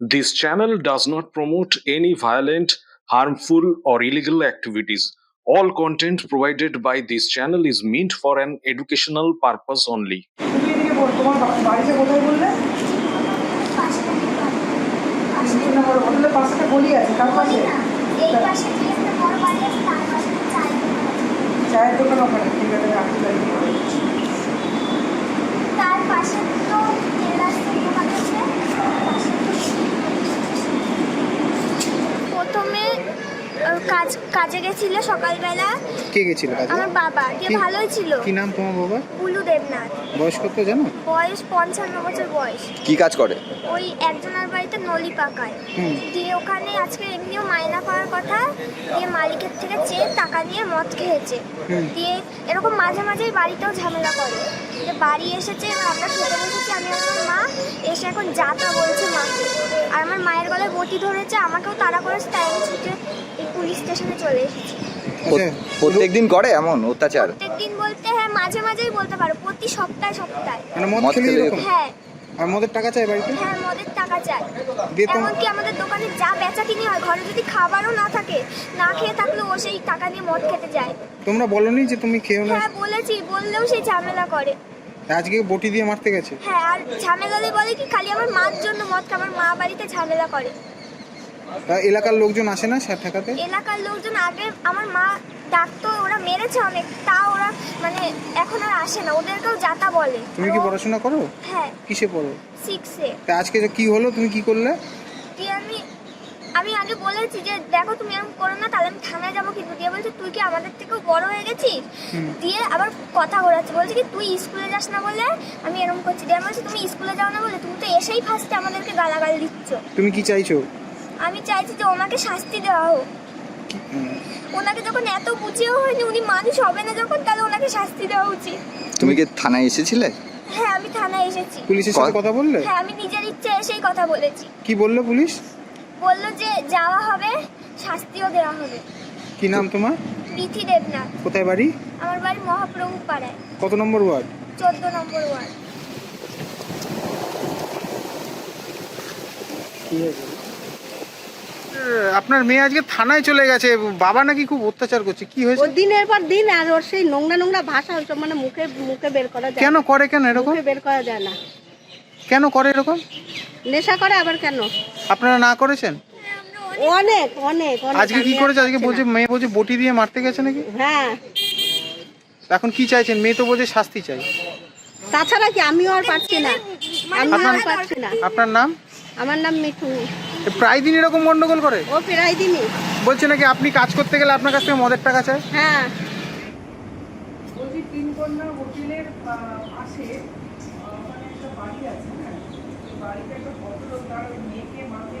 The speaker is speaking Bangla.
This channel does not promote any violent, harmful, or illegal activities. All content provided by this channel is meant for an educational purpose only. তুমি এদিকে বল তোমার বা- বাড়িতে কোথায় বললে তিন নম্বর হোটেলের পাশে একটা গলি আছে তার পাশে এই পাশে কি একটা বড় বাড়ি আছে তার পাশে চাই চায়ের দোকান ওখানে ঠিক আছে রাখতে পারি তার পাশে তো কেরাস দোকান আছে তার পাশে প্রথমে আহ, কাজ গেছিল সকালবেলা? কে গেছিল কাজে? আমার বাবা। কি- ভালোই ছিল? কি নাম তোমার বাবা? বুলু দেবনাথ। বয়স কত জানো? বয়স পঞ্চান্ন বছর বয়স। কি কাজ করে? ওই একজনের বাড়িতে নলি পাকায়। হুম। দিয়ে ওখানে আজকে এমনিও মাইনা পাওয়ার কথা। দিয়ে মালিকের থেকে চেয়ে টাকা নিয়ে মদ খেয়েছে। হুম। দিয়ে এরকম মাঝে মাঝেই বাড়িতেও ঝামেলা করে। বাড়ি এসেছে এবার আমরা খেতে বসেছি আমি আমার মা এসে এখন যাতা বলছে মাকে। আর আমার মায়ের গলায় বটি ধরেছে আমাকেও তাড়া করে তাই আমি ছুটে এই পুলিশ স্টেশনে চলে এসেছি। আচ্ছা প্রত্যেক দিন করে এমন অত্যাচার? প্রত্যেক দিন বলতে হ্যাঁ মাঝে মাঝেই বলতে পারো প্রতি সপ্তাহে সপ্তাহে। মানে মদ খেলে এরকম? হ্যাঁ। আর মদের টাকা চাই বাড়িতে? হ্যাঁ মদের টাকা চাই। দিয়ে তো এমনকি আমাদের দোকানে যা বেচা কিনি হয় ঘরে যদি খাবারও না থাকে না খেয়ে থাকলেও ও সেই টাকা নিয়ে মদ খেতে যায়। তোমরা বলনি যে তুমি খেও না? হ্যাঁ বলেছি বললেও সেই ঝামেলা করে। আজকে বটি দিয়ে মারতে গেছে? হ্যাঁ আর ঝামেলালে বলে কি খালি আমার মার জন্য মদ আমার মা বাড়িতে ঝামেলা করে। তা এলাকার লোকজন আসে না স্যার ঠেকাতে? এলাকার লোকজন আগে আমার মা ডাকতো ওরা মেরেছে অনেক তা ওরা মানে এখন আর আসে না ওদেরকেও যাতা বলে। তুমি কি পড়াশোনা করো? হ্যাঁ। কিসে পড়ো? সিক্সে তা আজকে যে কি হলো তুমি কি করলে? দিয়ে আমি আমি আগে বলেছি যে দেখো তুমি এরকম করো না তাহলে আমি থানায় যাব দিয়ে বলছে তুই কি আমাদের থেকেও বড় হয়ে গেছিস? দিয়ে আবার কথা ঘোরাচ্ছে বলছে কি তুই স্কুলে যাস না বলে আমি এরকম করছি। দিয়ে আমি বলছি তুমি স্কুলে যাও না বলে তুমি তো এসেই ফার্স্টে আমাদেরকে গালাগাল দিচ্ছ। তুমি কি চাইছো? আমি চাইছি যে ওনাকে শাস্তি দেওয়া হোক। ওনাকে যখন এত বুঝিয়েও হয়নি উনি মানুষ হবে না যখন তাহলে ওনাকে শাস্তি দেওয়া উচিত। তুমি কি থানায় এসেছিলে? হ্যাঁ আমি থানায় এসেছি। পুলিশের সাথে কথা বললে? হ্যাঁ আমি নিজের ইচ্ছে এসেই কথা বলেছি। কি বলল পুলিশ? বলল যে যাওয়া হবে শাস্তিও দেওয়া হবে। কি নাম তোমার? বিথি দেবনাথ। কোথায় বাড়ি? আমার বাড়ি মহাপ্রভু পাড়ায় কত নম্বর ওয়ার্ড? চোদ্দ নম্বর ওয়ার্ড। আপনার মেয়ে আজকে থানায় চলে গেছে। বাবা নাকি খুব অত্যাচার করছে। কি ও হয়েছে দিনের পর দিন আর ওর সেই নোংরা নোংরা ভাষা ওইসব মানে মুখে মুখে বের করা যায় কেন করে কেন এরকম? মুখে বের করা যায় না। কেন করে এরকম? নেশা করে আবার কেন? আপনারা না করেছেন? অনেক অনেক আজকে কি করেছে? আজকে বলছে মেয়ে বলছে বটি দিয়ে মারতে গেছে নাকি? হ্যাঁ। এখন কি চাইছেন? মেয়ে তো বলছে শাস্তি চাই। তাছাড়া কি আমিও আর পারছি না? আমি আর পারছি না। আপনার নাম? আমার নাম মিঠু। প্রায় দিন এরকম গন্ডগোল করে? ও প্রায় দিনই। বলছে নাকি আপনি কাজ করতে গেলে আপনার কাছ থেকে মদের টাকা চায়? হ্যাঁ। বলছি তিন কন্যা হোটেলের পাশে আহ, একটা বাড়ি আছে হ্যাঁ? বাড়িতে একটা ভদ্রলোক তার মেয়েকে মাকে